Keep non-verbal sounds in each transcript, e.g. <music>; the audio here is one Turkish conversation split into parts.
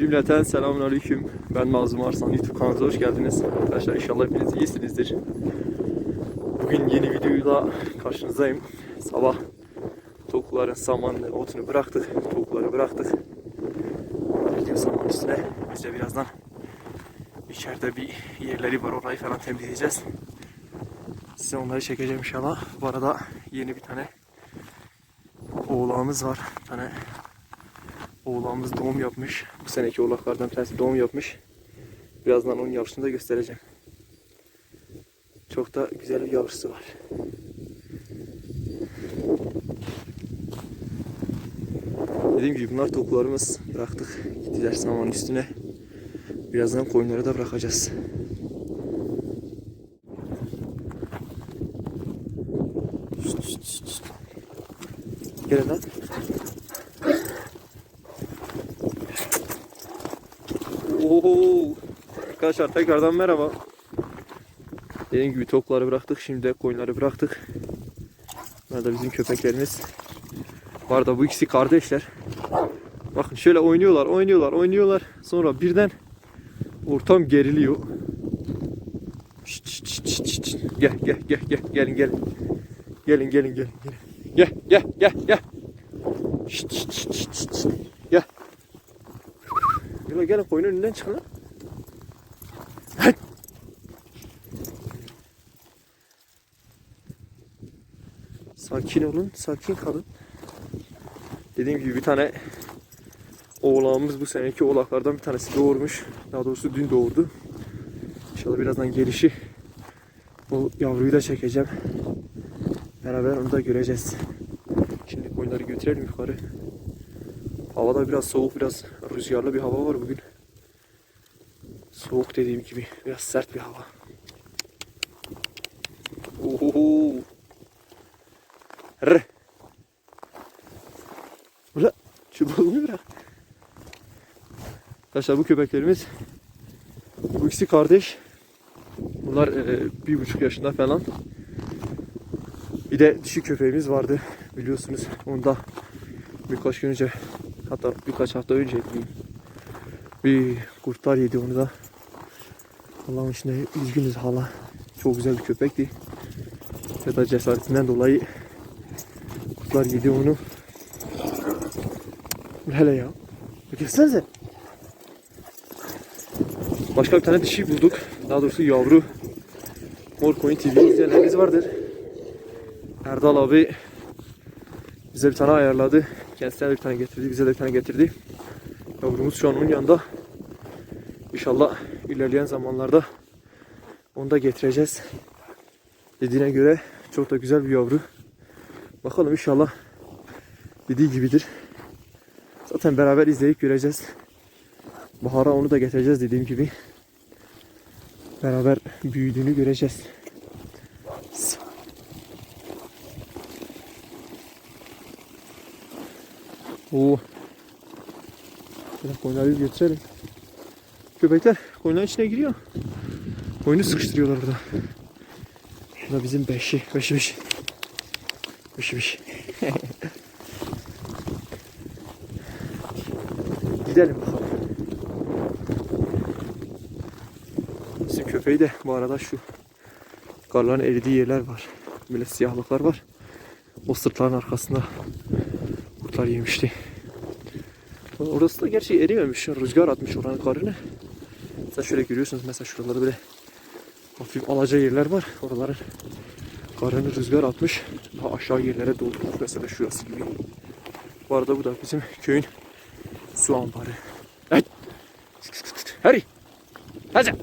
Cümleten selamun aleyküm. Ben Mazlum Arslan. YouTube kanalımıza hoş geldiniz. Arkadaşlar inşallah hepiniz iyisinizdir. Bugün yeni videoyla karşınızdayım. Sabah tavukların samanını, otunu bıraktık. Tavukları bıraktık. Gidiyor saman üstüne. Biz de birazdan içeride bir yerleri var. Orayı falan temizleyeceğiz. Size onları çekeceğim inşallah. Bu arada yeni bir tane oğlağımız var. Bir tane oğlağımız doğum yapmış. Bu seneki oğlaklardan bir tanesi doğum yapmış. Birazdan onun yavrusunu da göstereceğim. Çok da güzel bir yavrusu var. Dediğim gibi bunlar toplarımız bıraktık. Gittiler samanın üstüne. Birazdan koyunları da bırakacağız. Gelin lan. Oo. Arkadaşlar tekrardan merhaba. Dediğim gibi topları bıraktık. Şimdi de koyunları bıraktık. Bunlar da bizim köpeklerimiz. Bu arada bu ikisi kardeşler. Bakın şöyle oynuyorlar, oynuyorlar, oynuyorlar. Sonra birden ortam geriliyor. Şşt, şşt, şşt, şşt. Gel, gel, gel, gel, gelin, gelin. Gelin, gelin, gelin, gelin. Gel, gel, gel, gel. Şşt, şşt, şşt, şşt. Gel. Yola gelin koyunun önünden çıkın lan. Sakin olun, sakin kalın. Dediğim gibi bir tane oğlağımız bu seneki oğlaklardan bir tanesi doğurmuş. Daha doğrusu dün doğurdu. İnşallah birazdan gelişi o yavruyu da çekeceğim. Beraber onu da göreceğiz. Şimdi koyunları götürelim yukarı. Havada biraz soğuk, biraz rüzgarlı bir hava var bugün. Soğuk dediğim gibi, biraz sert bir hava. Ohoho. Rr. Ula, şu balonu bırak. Arkadaşlar bu köpeklerimiz, bu ikisi kardeş. Bunlar e, bir buçuk yaşında falan. Bir de dişi köpeğimiz vardı biliyorsunuz. Onu da birkaç gün önce hatta birkaç hafta önce diyeyim. Bir kurtlar yedi onu da. Allah'ın içinde üzgünüz hala. Çok güzel bir köpekti. Ya da cesaretinden dolayı kurtlar yedi onu. Hele ya. Gelsenize. Başka bir tane dişi bulduk. Daha doğrusu yavru. Mor Coin TV izleyenleriniz vardır. Erdal abi bize bir tane ayarladı. Kendisine de bir tane getirdi. Bize de bir tane getirdi. Yavrumuz şu an onun yanında. İnşallah ilerleyen zamanlarda onu da getireceğiz. Dediğine göre çok da güzel bir yavru. Bakalım inşallah dediği gibidir. Zaten beraber izleyip göreceğiz. Bahara onu da getireceğiz dediğim gibi. Beraber büyüdüğünü göreceğiz. Oo. Şöyle koyunları götürelim. Köpekler koyunların içine giriyor. Koyunu sıkıştırıyorlar burada. Bu da bizim beşi. Beşi beşi. Beşi. <laughs> Gidelim bakalım. Bizim köpeği de bu arada şu karların eridiği yerler var. Böyle siyahlıklar var. O sırtların arkasında kurtlar yemişti. Orası da gerçi erimemiş. Rüzgar atmış oranın karını. Mesela şöyle görüyorsunuz mesela şuralarda böyle hafif alaca yerler var. Oraların karını rüzgar atmış. Daha aşağı yerlere doldurmuş. Mesela şurası gibi. Bu arada bu da bizim köyün su ambarı. Hey! Hadi! Hadi!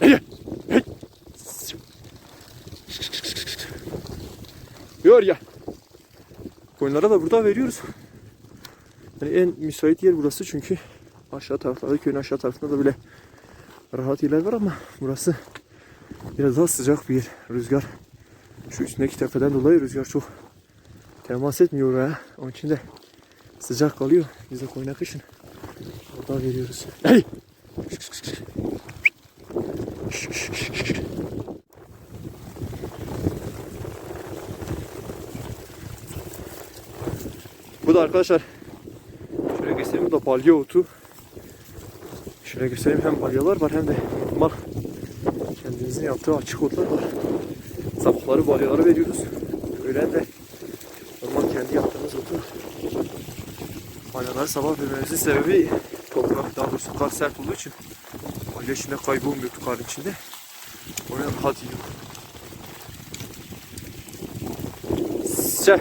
Hey! Hey! Yor ya. Koyunlara da burada veriyoruz. Yani en müsait yer burası çünkü aşağı taraflarda köyün aşağı tarafında da bile rahat yerler var ama burası biraz daha sıcak bir yer. Rüzgar şu üstündeki tepeden dolayı rüzgar çok temas etmiyor oraya. Onun için de sıcak kalıyor. Biz de koyuna kışın orada veriyoruz. Hey! Bu da arkadaşlar şöyle göstereyim. Bu da balya otu. Şöyle göstereyim. Hem balyalar var hem de kendimizin yaptığı açık otlar var. Sabahları balyaları veriyoruz. Öğlen de normal kendi yaptığımız otu. Balyaları sabah vermemizin sebebi toprak daha doğrusu kar sert olduğu için balya içinde kaybolmuyordu karın içinde. O yüzden rahat yiyor. Şey.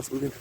Havada biraz bugün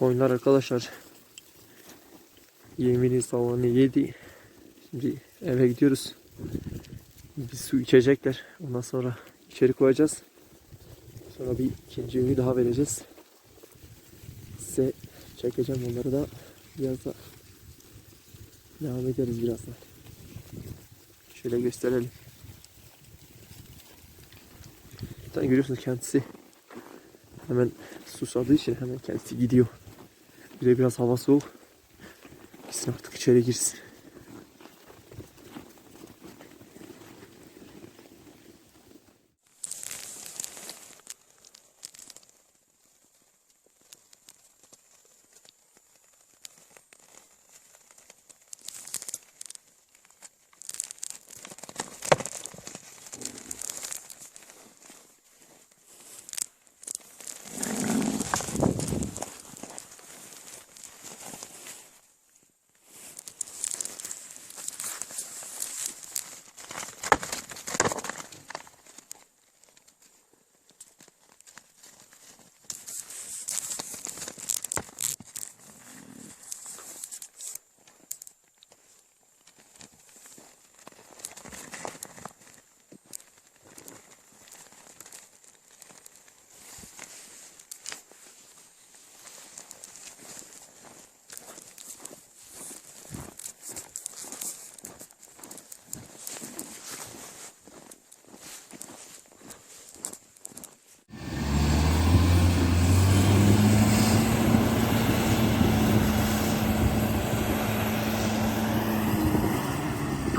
Koyunlar arkadaşlar yemini savanı yedi. Şimdi eve gidiyoruz. Bir su içecekler. Ondan sonra içeri koyacağız. Sonra bir ikinci ürünü daha vereceğiz. Size çekeceğim onları da biraz da devam ederiz birazdan. Şöyle gösterelim. Zaten görüyorsunuz kendisi hemen susadığı için hemen kendisi gidiyor. Bir de biraz hava soğuk. Gitsin artık içeri girsin.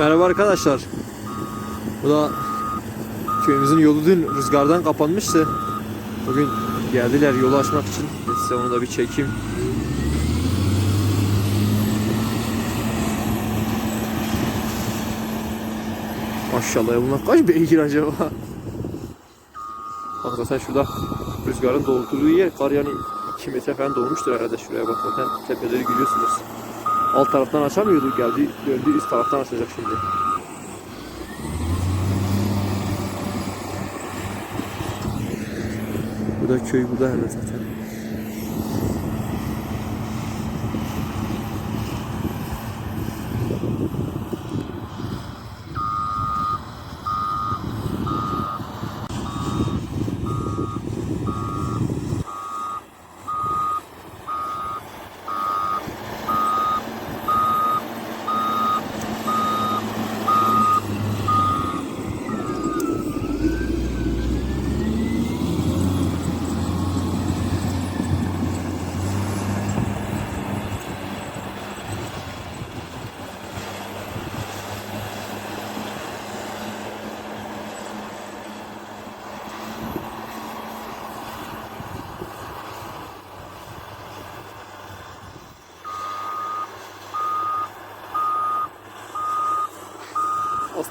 Merhaba arkadaşlar. Bu da köyümüzün yolu dün rüzgardan kapanmıştı. Bugün geldiler yolu açmak için. Size onu da bir çekeyim. Maşallah ya bunlar kaç beygir acaba? Bak zaten şurada rüzgarın doğrultuluğu yer kar yani 2 metre falan dolmuştur herhalde şuraya bak zaten tepeleri görüyorsunuz. Alt taraftan açamıyordu geldi döndü üst taraftan açacak şimdi. Bu da köy burada hemen zaten.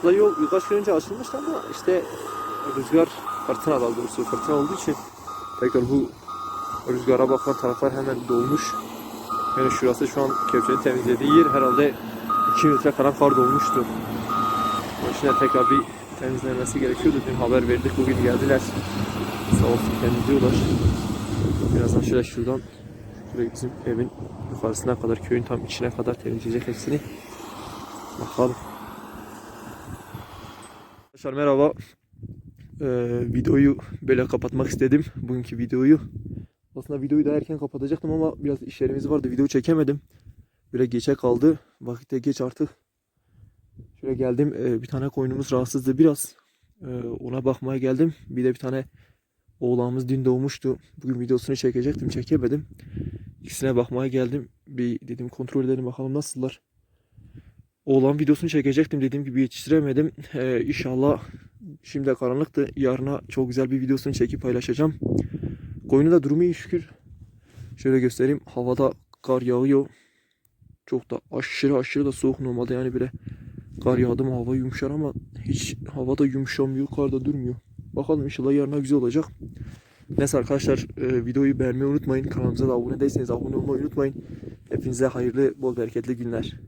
Aslında yol birkaç gün önce açılmıştı ama işte rüzgar fırtına daha doğrusu fırtına olduğu için tekrar bu rüzgara bakan taraflar hemen dolmuş. Yani şurası şu an kepçenin temizlediği yer herhalde 2 metre falan kar dolmuştu. Onun için tekrar bir temizlenmesi gerekiyordu. Dün haber verdik bugün geldiler. Sağ olsun temizliyorlar. Birazdan şöyle şuradan şuraya bizim evin yukarısına kadar köyün tam içine kadar temizleyecek hepsini. Bakalım. Arkadaşlar merhaba. Ee, videoyu böyle kapatmak istedim. Bugünkü videoyu. Aslında videoyu da erken kapatacaktım ama biraz işlerimiz vardı. Video çekemedim. Böyle geçe kaldı. Vakit de geç artık. Şöyle geldim. Ee, bir tane koyunumuz rahatsızdı biraz. Ee, ona bakmaya geldim. Bir de bir tane oğlağımız dün doğmuştu. Bugün videosunu çekecektim. Çekemedim. İkisine bakmaya geldim. Bir dedim kontrol edelim bakalım nasıllar. Oğlan videosunu çekecektim dediğim gibi yetiştiremedim. Ee, inşallah şimdi karanlıktı. Yarına çok güzel bir videosunu çekip paylaşacağım. Koyunu da durumu iyi şükür. Şöyle göstereyim. Havada kar yağıyor. Çok da aşırı aşırı da soğuk normalde yani bile kar yağdı mı hava yumuşar ama hiç havada yumuşamıyor. Kar da durmuyor. Bakalım inşallah yarına güzel olacak. Neyse arkadaşlar e, videoyu beğenmeyi unutmayın. Kanalımıza da abone değilseniz abone olmayı unutmayın. Hepinize hayırlı bol bereketli günler.